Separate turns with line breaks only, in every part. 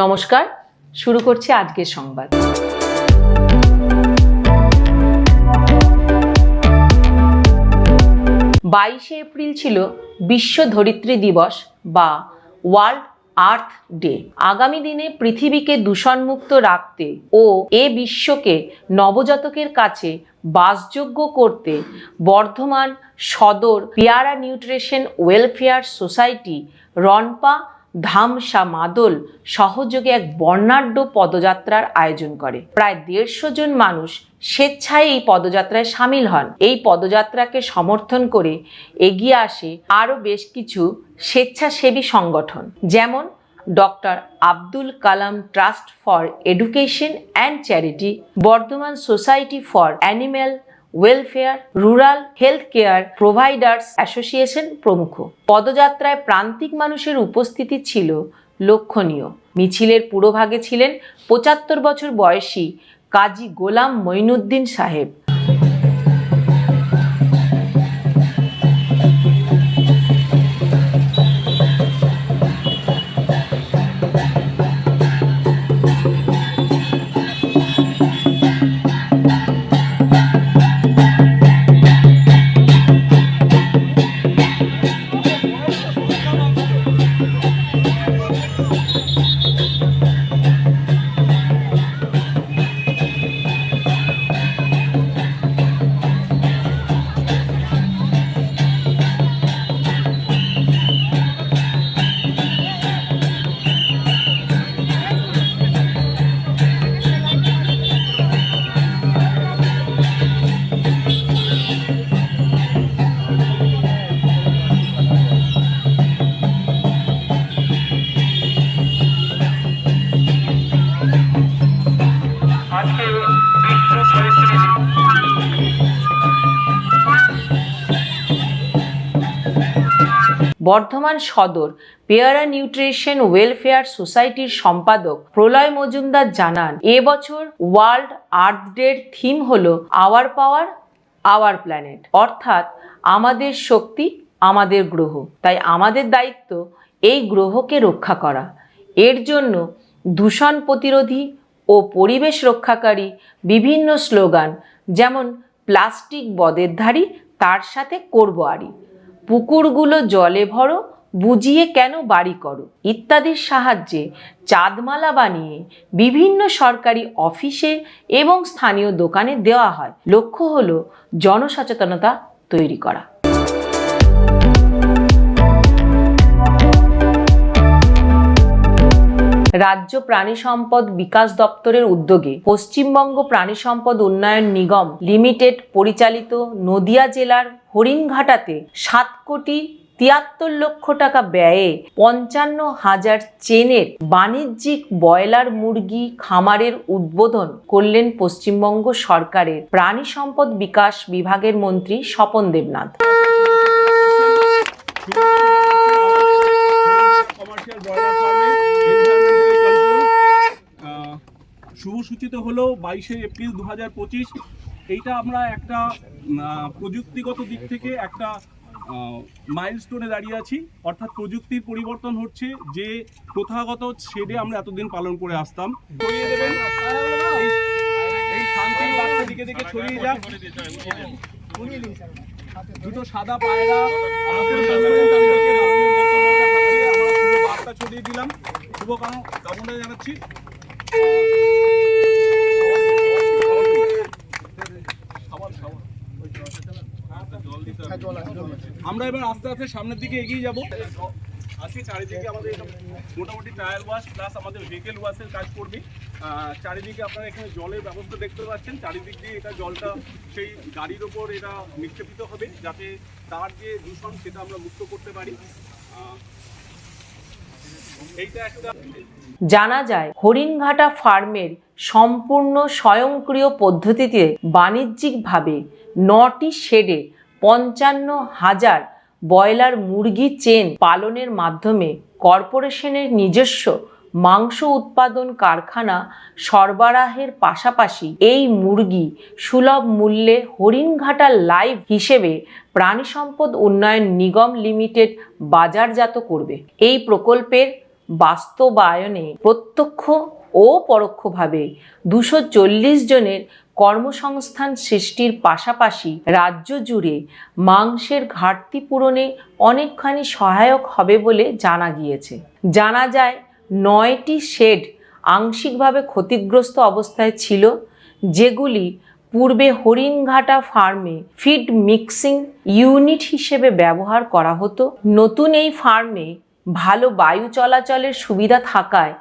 নমস্কার। শুরু করছি আজকের সংবাদ। বাইশে এপ্রিল ছিল বিশ্ব ধরিত্রী দিবস বা ওয়ার্ল্ড আর্থ ডে। আগামী দিনে পৃথিবীকে দূষণমুক্ত রাখতে ও এ বিশ্বকে নবজাতকের কাছে বাসযোগ্য করতে বর্ধমান সদর পেয়ারা নিউট্রিশন ওয়েলফেয়ার সোসাইটি রনপা ধামসা মাদল সহযোগে এক বর্ণাঢ্য পদযাত্রার আয়োজন করে। প্রায় দেড়শো জন মানুষ স্বেচ্ছায় এই পদযাত্রায় সামিল হন। এই পদযাত্রাকে সমর্থন করে এগিয়ে আসে আরও বেশ কিছু স্বেচ্ছাসেবী সংগঠন, যেমন doctor Abdul Kalam trust for education and charity, Bardhaman society for animal welfare rural health care providers association প্রমুখ। পদযাত্রায় প্রান্তিক মানুষের উপস্থিতি ছিল লক্ষণীয়। মিছিলের পুরোভাগে ছিলেন পঁচাত্তর বছর বয়সী কাজী গোলাম মঈনুদ্দিন সাহেব। বর্ধমান সদর পেয়ারা নিউট্রিশন ওয়েলফেয়ার সোসাইটির সম্পাদক প্রলয় মজুমদার জানান এবছর ওয়ার্ল্ড আর্থ ডের থিম হল আওয়ার পাওয়ার, আওয়ার প্ল্যানেট। অর্থাৎ আমাদের শক্তি, আমাদের গ্রহ। তাই আমাদের দায়িত্ব এই গ্রহকে রক্ষা করা। এর জন্য দূষণ প্রতিরোধী ও পরিবেশ রক্ষাকারী বিভিন্ন স্লোগান, যেমন, প্লাস্টিক বদের ধারী, তার সাথে করব আড়ি। পুকুরগুলো জলে ভরো, বুঝিয়ে কেন বাড়ি করো? ইত্যাদির সাহায্যে চাঁদমালা বানিয়ে বিভিন্ন সরকারি অফিসে এবং স্থানীয় দোকানে দেওয়া হয়। লক্ষ্য হলো জনসচেতনতা তৈরি করা। রাজ্য প্রাণী সম্পদ বিকাশ দপ্তরের উদ্যোগে পশ্চিমবঙ্গ প্রাণী সম্পদ উন্নয়ন নিগম লিমিটেড পরিচালিত নদিয়া জেলার হরিণঘাটাতে সাত কোটি তিয়াত্তর লক্ষ টাকা ব্যয়ে পঞ্চান্ন হাজার চেনের বাণিজ্যিক ব্রয়লার মুরগি খামারের উদ্বোধন করলেন পশ্চিমবঙ্গ সরকারের প্রাণী সম্পদ বিকাশ বিভাগের মন্ত্রী স্বপন দেবনাথ।
কমার্শিয়াল ব্রয়লার ফার্মের এনভায়রনমেন্টাল কন্ট্রোল শুভ সূচিত হলো বাইশে এপ্রিল দু হাজার পঁচিশ। এইটা আমরা একটা প্রযুক্তিগত দিক থেকে একটা মাইলস্টোনে দাঁড়িয়ে আছি। অর্থাৎ প্রযুক্তির পরিবর্তন হচ্ছে যে প্রথাগত শেডে আমরা এতদিন পালন করে আসতাম। ছড়িয়ে দেবেন। এই- শান্তির দিকে দিকে ছড়িয়ে দুটো সাদা পায়রা ছড়িয়ে দিলাম। শুভ কামনা কামনা জানাচ্ছি। আমরা এবার আস্তে আস্তে সামনের দিকে এগিয়ে যাব। আজকে চারিদিকে আমাদের মোটামুটি টায়ার ওয়াশ প্লাস আমাদের ভেহিকেল ওয়াশের কাজ করবে। চারিদিকে আপনারা এখানে জলের ব্যবস্থা দেখতে পাচ্ছেন। চারিদিক দিয়ে এটা জলটা সেই গাড়ির ওপর এটা নিক্ষেপিত হবে যাতে তার যে দূষণ সেটা আমরা মুক্ত করতে পারি। এইটা একটা
জানা যায়, হরিণঘাটা ফার্মের সম্পূর্ণ স্বয়ংক্রিয় পদ্ধতিতে বাণিজ্যিকভাবে নটি শেডে পঞ্চান্ন হাজার ব্রয়লার মুরগি চেন পালনের মাধ্যমে কর্পোরেশনের নিজস্ব মাংস উৎপাদন কারখানা সরবরাহের পাশাপাশি এই মুরগি সুলভ মূল্যে হরিণঘাটা লাইভ হিসেবে প্রাণী সম্পদ উন্নয়ন নিগম লিমিটেড বাজারজাত করবে। এই প্রকল্পের বাস্তবায়নে প্রত্যক্ষ ও পরোক্ষভাবে দুশো জনের কর্মসংস্থান সৃষ্টির পাশাপাশি রাজ্য জুড়ে মাংসের ঘাটতি পূরণে অনেকখানি সহায়ক হবে বলে জানা গিয়েছে। জানা যায়, নয়টি শেড আংশিকভাবে ক্ষতিগ্রস্ত অবস্থায় ছিল, যেগুলি পূর্বে হরিণঘাটা ফার্মে ফিড মিক্সিং ইউনিট হিসেবে ব্যবহার করা হতো। নতুন এই ফার্মে ভালো বায়ু চলাচলের সুবিধা থাকায়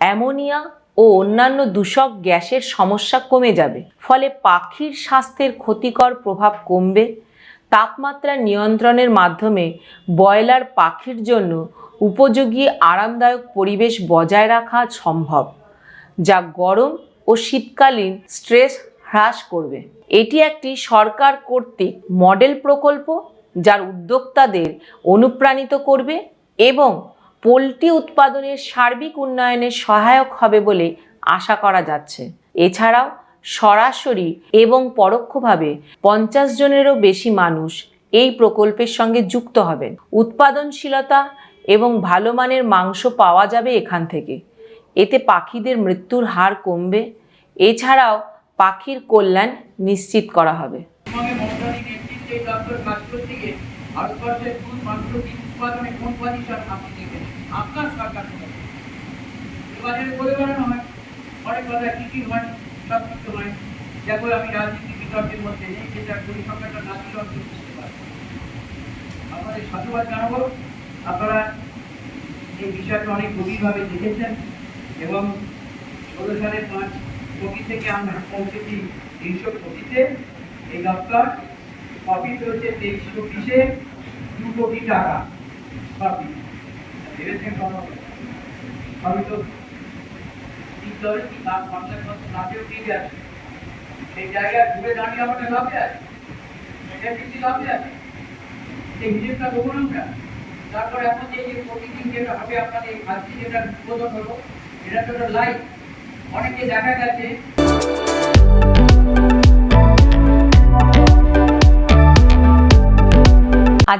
অ্যামোনিয়া ও অন্যান্য দূষক গ্যাসের সমস্যা কমে যাবে। ফলে পাখির স্বাস্থ্যের ক্ষতিকর প্রভাব কমবে। তাপমাত্রা নিয়ন্ত্রণের মাধ্যমে ব্রয়লার পাখির জন্য উপযোগী আরামদায়ক পরিবেশ বজায় রাখা সম্ভব, যা গরম ও শীতকালীন স্ট্রেস হ্রাস করবে। এটি একটি সরকার কর্তৃক মডেল প্রকল্প, যার উদ্যোক্তাদের অনুপ্রাণিত করবে এবং পোলট্রি উৎপাদনের সার্বিক উন্নয়নে সহায়ক হবে বলে আশা করা যাচ্ছে। এছাড়াও সরাসরি এবং পরোক্ষভাবে পঞ্চাশ জনেরও বেশি মানুষ এই প্রকল্পের সঙ্গে যুক্ত হবেন। উৎপাদনশীলতা এবং ভালো মানের মাংস পাওয়া যাবে এখান থেকে। এতে পাখিদের মৃত্যুর হার কমবে। এছাড়াও পাখির কল্যাণ নিশ্চিত করা হবে।
ভারতবর্ষের দুধ মাংস উৎপাদনে কোন পজিশন আপনি দেখবেন আপনার সরকার এবারে বলে বেড়ানো হয়। অনেক কথা কি হয়, সব কিছু হয়। দেখো, আমি রাজনীতি বিতর্কের মধ্যে নেই, যেটা পরিসংখ্যানটা না দিলেও আমি বুঝতে পারব আপনাদের সাধুবাদ জানাব। আপনারা এই বিষয়টা অনেক গভীরভাবে দেখেছেন এবং ষোলো সালের পাঁচ কোটি থেকে আমরা পৌঁছেছি তিনশো কোটিতে এই দপ্তর প্রফিট হচ্ছে তেইশ কোটিতে দু কোটি টাকা। সবই তো কি? সেই ঘুরে দাঁড়িয়ে আছে। এটা আছে। এখন যে প্রতিদিন যেটা হবে আপনাদের আজকে যেটা উদ্বোধন হলো এটা তো লাইভ অনেকে দেখা গেছে।